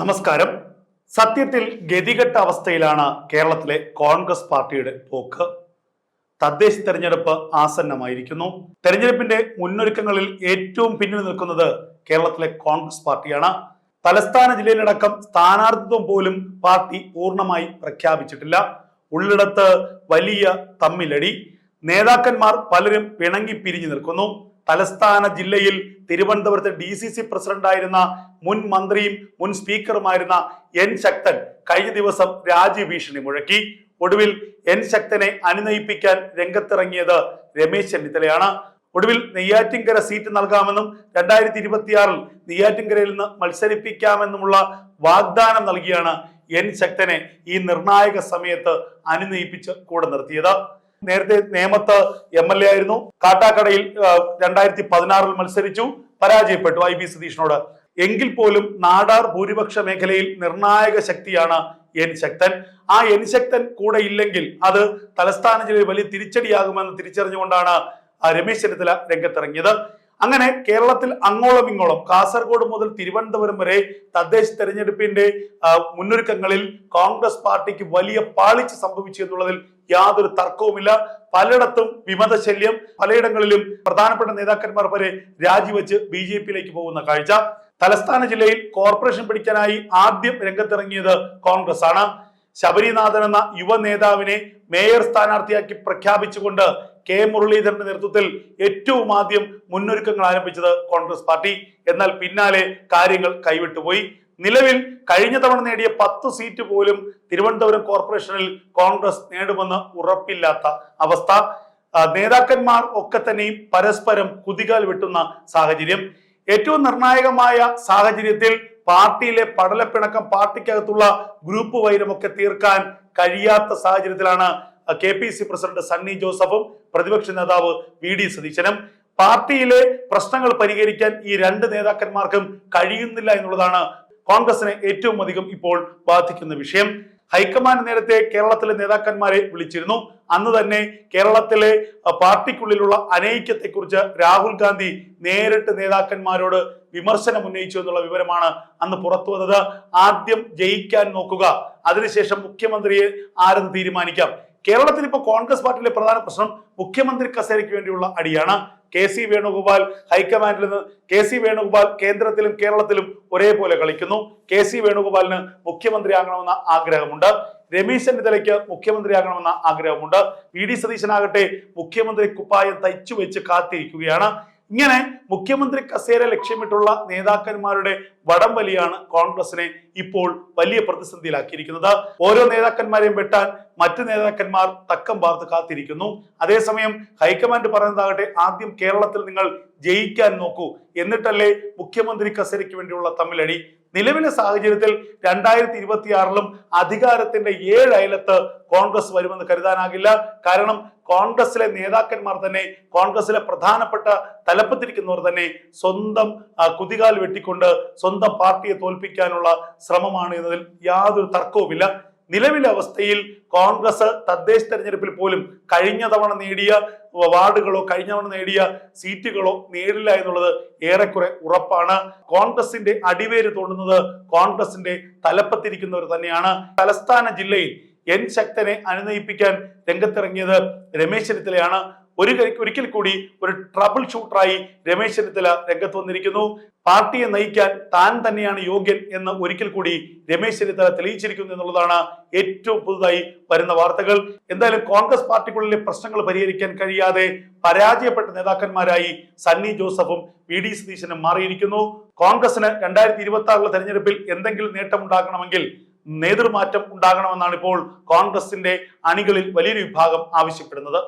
നമസ്കാരം. സത്യത്തിൽ ഗതികെട്ട അവസ്ഥയിലാണ് കേരളത്തിലെ കോൺഗ്രസ് പാർട്ടിയുടെ പോക്ക്. തദ്ദേശ തെരഞ്ഞെടുപ്പ് ആസന്നമായിരിക്കുന്നു. തെരഞ്ഞെടുപ്പിന്റെ മുന്നൊരുക്കങ്ങളിൽ ഏറ്റവും പിന്നിൽ നിൽക്കുന്നത് കേരളത്തിലെ കോൺഗ്രസ് പാർട്ടിയാണ്. തലസ്ഥാന ജില്ലയിലടക്കം സ്ഥാനാർത്ഥിത്വം പോലും പാർട്ടി പൂർണമായി പ്രഖ്യാപിച്ചിട്ടില്ല. ഉള്ളിടത്ത് വലിയ തമ്മിലടി. നേതാക്കന്മാർ പലരും പിണങ്ങി പിരിഞ്ഞു നിൽക്കുന്നു. തലസ്ഥാന ജില്ലയിൽ തിരുവനന്തപുരത്ത് ഡി സി സി പ്രസിഡന്റായിരുന്ന മുൻ മന്ത്രിയും മുൻ സ്പീക്കറുമായിരുന്ന എൻ ശക്തൻ കഴിഞ്ഞ ദിവസം രാജ്യഭീഷണി മുഴക്കി. ഒടുവിൽ എൻ ശക്തനെ അനുനയിപ്പിക്കാൻ രംഗത്തിറങ്ങിയത് രമേശ് ചെന്നിത്തലയാണ്. ഒടുവിൽ നെയ്യാറ്റിൻകര സീറ്റ് നൽകാമെന്നും രണ്ടായിരത്തി ഇരുപത്തിയാറിൽ നെയ്യാറ്റിൻകരയിൽ നിന്ന് മത്സരിപ്പിക്കാമെന്നുമുള്ള വാഗ്ദാനം നൽകിയാണ് എൻ ശക്തനെ ഈ നിർണായക സമയത്ത് അനുനയിപ്പിച്ച് കൂടെ നിർത്തിയത്. നേരത്തെ നേമത്ത് എം എൽ എ ആയിരുന്നു. കാട്ടാക്കടയിൽ രണ്ടായിരത്തി പതിനാറിൽ മത്സരിച്ചു. പരാജയപ്പെട്ടു ഐ ബി സതീഷിനോട്. എങ്കിൽ പോലും നാടാർ ഭൂരിപക്ഷ മേഖലയിൽ നിർണായക ശക്തിയാണ് എൻ ശക്തൻ. ആ എൻ ശക്തൻ കൂടെ ഇല്ലെങ്കിൽ അത് തലസ്ഥാന ജില്ലയിൽ വലിയ തിരിച്ചടിയാകുമെന്ന് തിരിച്ചറിഞ്ഞുകൊണ്ടാണ് രമേശ് ചെന്നിത്തല രംഗത്തിറങ്ങിയത്. അങ്ങനെ കേരളത്തിൽ അങ്ങോളം ഇങ്ങോളം കാസർഗോഡ് മുതൽ തിരുവനന്തപുരം വരെ തദ്ദേശ തെരഞ്ഞെടുപ്പിന്റെ മുന്നൊരുക്കങ്ങളിൽ കോൺഗ്രസ് പാർട്ടിക്ക് വലിയ പാളിച്ച് സംഭവിച്ചു എന്നുള്ളതിൽ യാതൊരു തർക്കവുമില്ല. പലയിടത്തും വിമതശല്യം പലയിടങ്ങളിലും പ്രധാനപ്പെട്ട നേതാക്കന്മാർ വരെ രാജിവെച്ച് ബി ജെ പിയിലേക്ക് പോകുന്ന കാഴ്ച. തലസ്ഥാന ജില്ലയിൽ കോർപ്പറേഷൻ പിടിക്കാനായി ആദ്യം രംഗത്തിറങ്ങിയത് കോൺഗ്രസ് ആണ് ശബരിനാഥൻ എന്ന യുവ നേതാവിനെ മേയർ സ്ഥാനാർത്ഥിയാക്കി പ്രഖ്യാപിച്ചുകൊണ്ട് കെ മുരളീധരന്റെ നേതൃത്വത്തിൽ ഏറ്റവും ആദ്യം മുന്നൊരുക്കങ്ങൾ ആരംഭിച്ചത് കോൺഗ്രസ് പാർട്ടി. എന്നാൽ പിന്നാലെ കാര്യങ്ങൾ കൈവിട്ടുപോയി. നിലവിൽ കഴിഞ്ഞ തവണ നേടിയ പത്ത് സീറ്റ് പോലും തിരുവനന്തപുരം കോർപ്പറേഷനിൽ കോൺഗ്രസ് നേടുമെന്ന് ഉറപ്പില്ലാത്ത അവസ്ഥ. നേതാക്കന്മാർ ഒക്കെ തന്നെയും പരസ്പരം കുതികാൽ വെട്ടുന്ന സാഹചര്യം. ഏറ്റവും നിർണായകമായ സാഹചര്യത്തിൽ പാർട്ടിയിലെ പടലപ്പിണക്കം പാർട്ടിക്കകത്തുള്ള ഗ്രൂപ്പ് വൈരമൊക്കെ തീർക്കാൻ കഴിയാത്ത സാഹചര്യത്തിലാണ് K P C president Sunny ജോസഫും പ്രതിപക്ഷ നേതാവ് വി ഡി സതീശനും. പാർട്ടിയിലെ പ്രശ്നങ്ങൾ പരിഹരിക്കാൻ ഈ രണ്ട് നേതാക്കന്മാർക്കും കഴിയുന്നില്ല എന്നുള്ളതാണ് കോൺഗ്രസിനെ ഏറ്റവും അധികം ഇപ്പോൾ ബാധിക്കുന്ന വിഷയം. ഹൈക്കമാൻഡ് നേരത്തെ കേരളത്തിലെ നേതാക്കന്മാരെ വിളിച്ചിരുന്നു. അന്ന് തന്നെ കേരളത്തിലെ പാർട്ടിക്കുള്ളിലുള്ള അനൈക്യത്തെക്കുറിച്ച് രാഹുൽ ഗാന്ധി നേരിട്ട് നേതാക്കന്മാരോട് വിമർശനം ഉന്നയിച്ചു എന്നുള്ള വിവരമാണ് അന്ന് പുറത്തു വന്നത്. ആദ്യം ജയിക്കാൻ നോക്കുക. അതിനുശേഷം മുഖ്യമന്ത്രിയെ ആരെന്ന് തീരുമാനിക്കാം. കേരളത്തിൽ ഇപ്പോൾ കോൺഗ്രസ് പാർട്ടിയിലെ പ്രധാന പ്രശ്നം മുഖ്യമന്ത്രി കസേരയ്ക്ക് വേണ്ടിയുള്ള അടിയാണ്. കെ സി വേണുഗോപാൽ ഹൈക്കമാൻഡിൽ നിന്ന് കെ സി വേണുഗോപാൽ കേന്ദ്രത്തിലും കേരളത്തിലും ഒരേപോലെ കളിക്കുന്നു. കെ സി വേണുഗോപാലിന് മുഖ്യമന്ത്രിയാകണമെന്ന ആഗ്രഹമുണ്ട്. രമേശ് ചെന്നിത്തലയ്ക്ക് മുഖ്യമന്ത്രിയാകണമെന്ന ആഗ്രഹമുണ്ട്. വി ഡി സതീശനാകട്ടെ മുഖ്യമന്ത്രി കുപ്പായം തയ്ച്ചു വെച്ച് കാത്തിരിക്കുകയാണ്. ഇങ്ങനെ മുഖ്യമന്ത്രി കസേര ലക്ഷ്യമിട്ടുള്ള നേതാക്കന്മാരുടെ വടംവലിയാണ് കോൺഗ്രസിനെ ഇപ്പോൾ വലിയ പ്രതിസന്ധിയിലാക്കിയിരിക്കുന്നത്. ഓരോ നേതാക്കന്മാരെയും വെട്ടാൻ മറ്റ് നേതാക്കന്മാർ തക്കം പാർത്ത് കാത്തിരിക്കുന്നു. അതേസമയം ഹൈക്കമാൻഡ് പറയുന്നതാകട്ടെ ആദ്യം കേരളത്തിൽ നിങ്ങൾ ജയിക്കാൻ നോക്കൂ. എന്നിട്ടല്ലേ മുഖ്യമന്ത്രി കസേരയ്ക്ക് വേണ്ടിയുള്ള തമ്മിലടി. നിലവിലെ സാഹചര്യത്തിൽ രണ്ടായിരത്തി ഇരുപത്തിയാറിലും അധികാരത്തിന്റെ ഏഴ് അയലത്ത് കോൺഗ്രസ് വരുമെന്ന് കരുതാനാകില്ല. കാരണം കോൺഗ്രസിലെ നേതാക്കന്മാർ തന്നെ കോൺഗ്രസിലെ പ്രധാനപ്പെട്ട തലപ്പത്തിരിക്കുന്നവർ തന്നെ സ്വന്തം കുതികാൽ വെട്ടിക്കൊണ്ട് സ്വന്തം പാർട്ടിയെ തോൽപ്പിക്കാനുള്ള ശ്രമമാണ് എന്നതിൽ യാതൊരു തർക്കവുമില്ല. നിലവിലെ അവസ്ഥയിൽ കോൺഗ്രസ് തദ്ദേശ തെരഞ്ഞെടുപ്പിൽ പോലും കഴിഞ്ഞ തവണ നേടിയ വാർഡുകളോ കഴിഞ്ഞ തവണ നേടിയ സീറ്റുകളോ നേടില്ല എന്നുള്ളത് ഏറെക്കുറെ ഉറപ്പാണ്. കോൺഗ്രസിന്റെ അടിവേര് തോണ്ടുന്നത് കോൺഗ്രസിന്റെ തലപ്പത്തിരിക്കുന്നവർ തന്നെയാണ്. തലസ്ഥാന ജില്ലയിൽ എൻ ശക്തനെ അനുനയിപ്പിക്കാൻ രംഗത്തിറങ്ങിയത് രമേശ് ചെന്നിത്തലയാണ്. ഒരു ഒരിക്കൽ കൂടി ഒരു ട്രബിൾ ഷൂട്ടറായി രമേശ് ചെന്നിത്തല രംഗത്ത് വന്നിരിക്കുന്നു. പാർട്ടിയെ നയിക്കാൻ താൻ തന്നെയാണ് യോഗ്യൻ എന്ന് ഒരിക്കൽ കൂടി രമേശ് ചെന്നിത്തല തെളിയിച്ചിരിക്കുന്നു എന്നുള്ളതാണ് ഏറ്റവും പുതുതായി വരുന്ന വാർത്തകൾ. എന്തായാലും കോൺഗ്രസ് പാർട്ടിക്കുള്ളിലെ പ്രശ്നങ്ങൾ പരിഹരിക്കാൻ കഴിയാതെ പരാജയപ്പെട്ട നേതാക്കന്മാരായി സണ്ണി ജോസഫും വി ഡി സതീശനും മാറിയിരിക്കുന്നു. കോൺഗ്രസിന് രണ്ടായിരത്തി ഇരുപത്തി ആറിലെ തെരഞ്ഞെടുപ്പിൽ എന്തെങ്കിലും നേട്ടം ഉണ്ടാക്കണമെങ്കിൽ നേതൃമാറ്റം ഉണ്ടാകണമെന്നാണ് ഇപ്പോൾ കോൺഗ്രസിന്റെ അണികളിൽ വലിയൊരു വിഭാഗം ആവശ്യപ്പെടുന്നത്.